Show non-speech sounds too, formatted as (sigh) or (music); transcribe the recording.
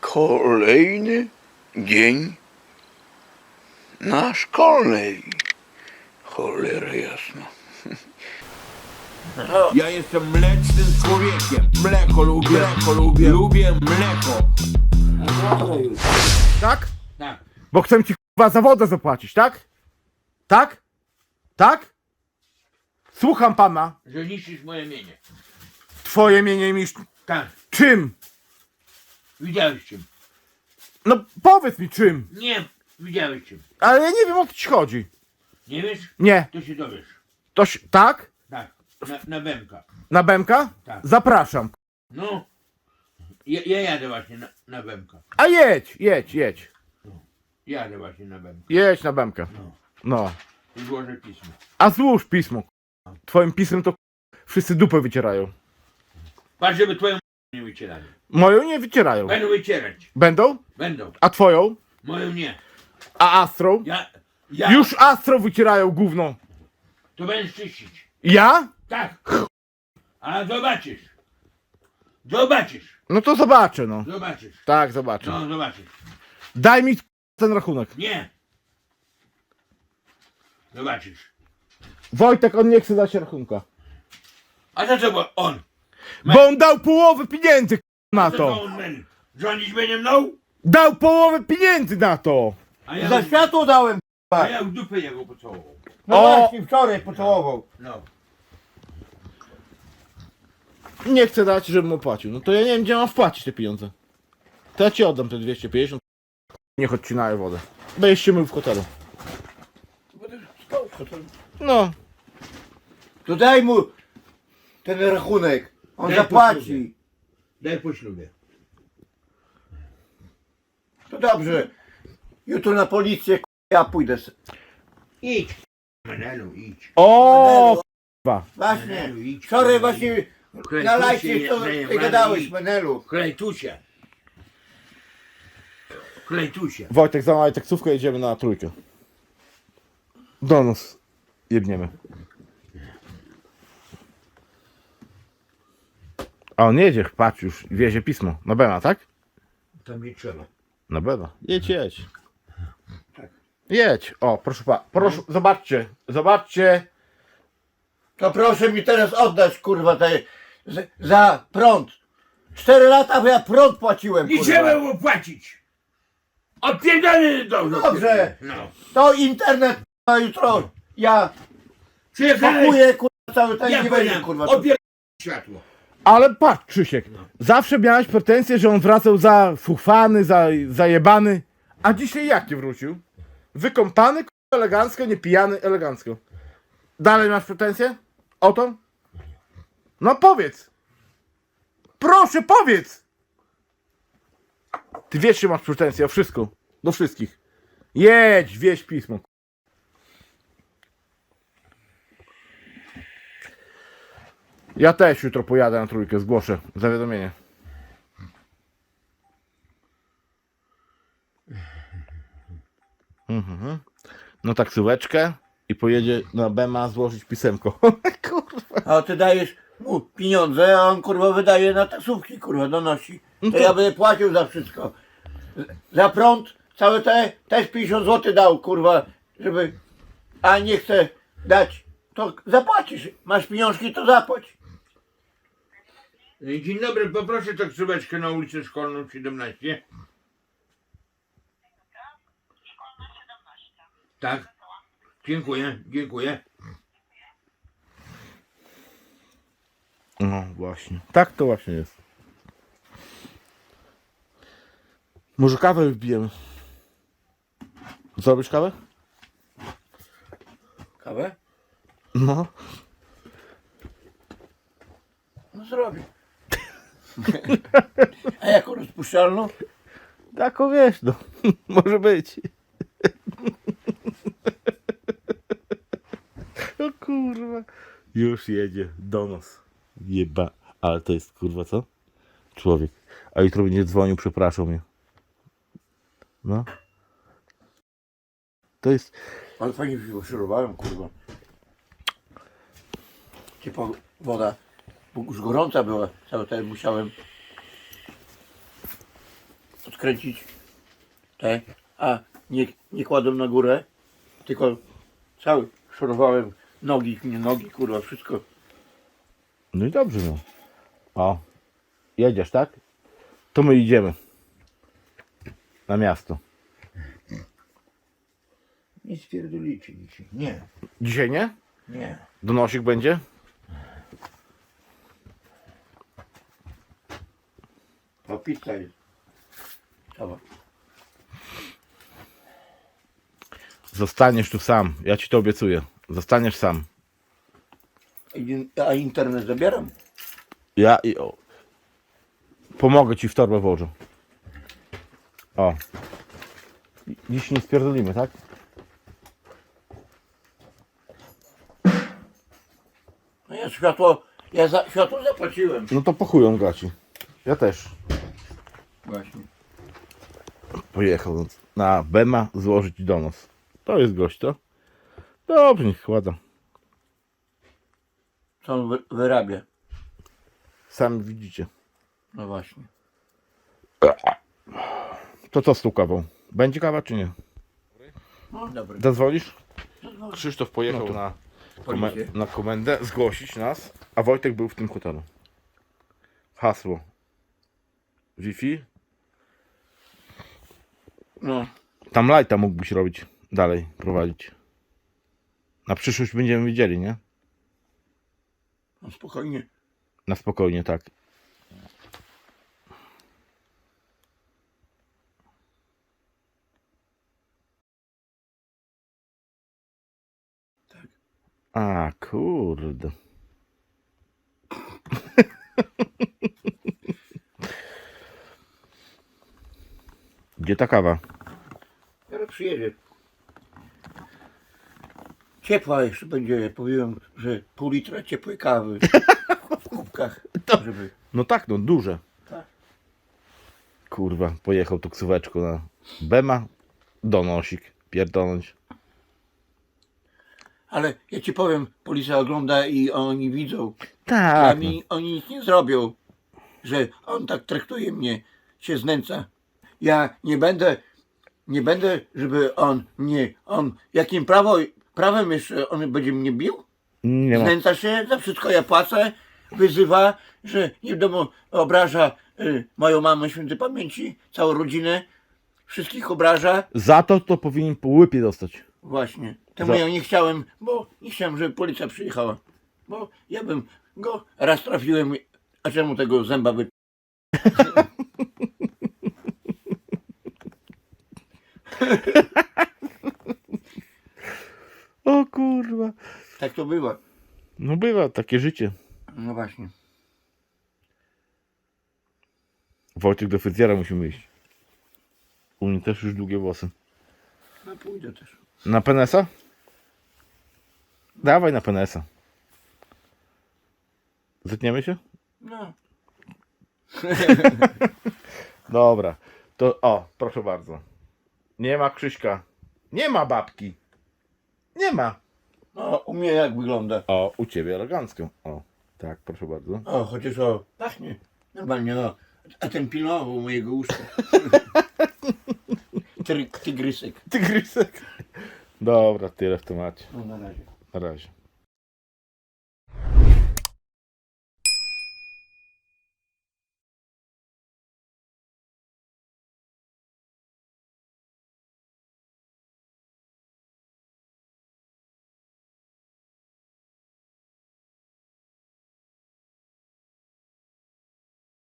Kolejny dzień na szkolnej. Cholera jasna. Ja jestem mlecznym człowiekiem. Mleko lubię, mleko lubię, lubię mleko. Tak? Tak. Bo chcę ci kurwa za wodę zapłacić, tak? Tak? Tak? Słucham pana. Że niszczysz moje mienie. Twoje mienie mistrz. Tak. Czym? Widziałeś czym? No powiedz mi czym. Nie, widziałeś czym. Ale ja nie wiem o co ci chodzi. Nie wiesz? Nie. To się dowiesz. Toś, tak? Tak. Na, na bębka. Na Bemka? Tak. Zapraszam. No. Ja, ja jadę właśnie na, na bębka. A jedź, jedź, jedź. Jadę właśnie na bębka. Jedź na Bemkę. No. No. I złożę pismo. A złóż pismo. Twoim pismem to wszyscy dupę wycierają. Patrz, żeby twoją nie wycierali. Moją nie wycierają. Będą wycierać. Będą? Będą. A twoją? Moją nie. A Astrą? Ja, ja Już Astrą wycierają gówno. to będziesz czyścić. Ja? Tak. A zobaczysz. Zobaczysz. No to zobaczę, no. Zobaczysz. Tak, zobaczę. No, zobaczysz. Daj mi ten rachunek. Nie. Zobaczysz. Wojtek, on nie chce dać rachunka. A bo on? Bo on dał połowę pieniędzy na to. będzie mną? Dał połowę pieniędzy na to. A ja, Za światło dałem, a ja w dupę jego pocałował. no O! właśnie wczoraj pocałował. No. Nie chce dać, żebym opłacił. No to ja nie wiem, gdzie mam wpłacić te pieniądze. To ja ci oddam te 250. Niech odcinają wodę. Będziesz się mył w hotelu. No. To daj mu ten rachunek. On Daj zapłaci. Daj po ślubie. To dobrze. Jutro na policję k- ja pójdę. s- Idź. Menelu, idź. O, k***wa. Właśnie. Menelu, idź. Wczoraj właśnie na lajcie się co ty gadałeś, i- Menelu. Klej tu się. Klej tu się. Wojtek, zamawiaj taksówkę, jedziemy na trójkę. Do nas. Jebniemy. A on jedzie, patrz już, wiezie pismo. Na Bena, tak? To mi trzeba. Na Bena. Jedź, jedź. Jedź. O, proszę pa, proszę, zobaczcie, zobaczcie. To proszę mi teraz oddać kurwa te, z, za prąd. Cztery lata bo ja prąd płaciłem Nie kurwa. trzeba było płacić. Odpierdolę do Dobrze. No. To internet na jutro. Ja Przyjechałeś. pakuję kurwa cały ten Ja nie będzie kurwa. odpierdolę światło. Ale patrz, Krzysiek, zawsze miałeś pretensje, że on wracał za fuchwany, za, zajebany. A dzisiaj jak nie wrócił? Wykąpany, elegancko, nie pijany, elegancko. Dalej masz pretensje? O to? No powiedz. Proszę, powiedz. Ty wiesz, że masz pretensje o wszystko. Do wszystkich. Jedź, wieś pismo. Ja też jutro pojadę na trójkę, zgłoszę zawiadomienie. Mhm. No taksóweczkę i pojedzie na Bema złożyć pisemko. (laughs) Kurwa. A ty dajesz mu pieniądze, a on kurwa wydaje na taksówki, kurwa, donosi. To, to- ja będę płacił za wszystko. Za prąd całe te też 50 zł dał, kurwa, żeby. A nie chce dać, to zapłacisz. Masz pieniążki, to zapłać. Dzień dobry, poproszę taksóweczkę na ulicę Szkolną 17. Tak. Dziękuję, dziękuję. No właśnie. Tak to właśnie jest. Może kawę wbijemy. Zrobisz kawę? Kawę? No. No zrobię. A jaką rozpuszczalną? Taką wiesz, no. (laughs) Może być. O kurwa. Już jedzie do nas. Jeba. Ale to jest kurwa co? Człowiek. A jutro będzie dzwonił, przepraszał mnie. No. To jest. Ale fajnie się poszurowałem, kurwa. Ciepła woda. Bo już gorąca była. Cały ten musiałem. wkręcić te, a nie, nie kładłem na górę, tylko cały szorowałem nogi, nie nogi, kurwa, wszystko. No i dobrze, no. O, jedziesz, tak? To my idziemy. Na miasto. Nie stwierdziliście dzisiaj. Nie, Dzisiaj nie? nie. Donosik będzie? Cała. Zostaniesz tu sam. Ja ci to obiecuję. Zostaniesz sam. I- A internet zabieram? Ja i o. Pomogę ci w torbę włożę. O. Dziś nie spierdolimy, tak? No ja światło, ja za, światło zapłaciłem. No to pochują gaci. Ja też. Właśnie. Pojechał na Bema złożyć donos. To jest gość, to? Dobrze, niech kłada. Co on wy, wyrabia? Sami widzicie. No właśnie. To co z tą kawą? Będzie kawa czy nie? No dobry. Zadzwonisz? Krzysztof pojechał No to na, Policję. na komendę zgłosić nas, a Wojtek był w tym hotelu. Hasło. Wi-Fi? No. Tam lighta mógłbyś robić dalej, prowadzić. Na przyszłość będziemy widzieli, nie? no spokojnie. Na spokojnie, tak. Tak. A, kurde. (laughs) Gdzie ta kawa? Teraz przyjedzie. Ciepła jeszcze będzie, powiem, że pół litra ciepłej kawy w kubkach, (laughs) żeby... No tak, no duże. Tak. Kurwa, pojechał taksóweczką na Bema, donosik, pierdolnąć. Ale ja ci powiem, policja ogląda i oni widzą, a Tak, no. mi oni nic nie zrobią, że on tak traktuje mnie, się znęca. Ja nie będę, nie będę, żeby on nie, on, jakim prawo, prawem jeszcze on będzie mnie bił? nie ma. Znęca się, za wszystko ja płacę, wyzywa, że nie wiadomo, obraża y, moją mamę świętej pamięci, całą rodzinę, wszystkich obraża. Za to to powinien po łypie dostać. Właśnie. Temu Za- ja nie chciałem, bo nie chciałem, żeby policja przyjechała. Bo ja bym go raz trafiłem, a czemu tego zęba wy... (laughs) (laughs) O kurwa. Tak to bywa. No bywa takie życie. No właśnie. Wojtek do fryzjera musimy iść. U mnie też już długie włosy. No pójdę też. Na penesa? Dawaj na penesa. Zetniemy się? No. (laughs) Dobra. To o, proszę bardzo. Nie ma Krzyśka. Nie ma babki. Nie ma. no, u mnie jak wygląda? O, u ciebie elegancko. O, tak, proszę bardzo. O, chociaż o, pachnie. Normalnie, no. A ten pilnował mojego łóżka. (laughs) Ty, tygrysek. Tygrysek. Dobra, tyle w temacie. No na razie. Na razie.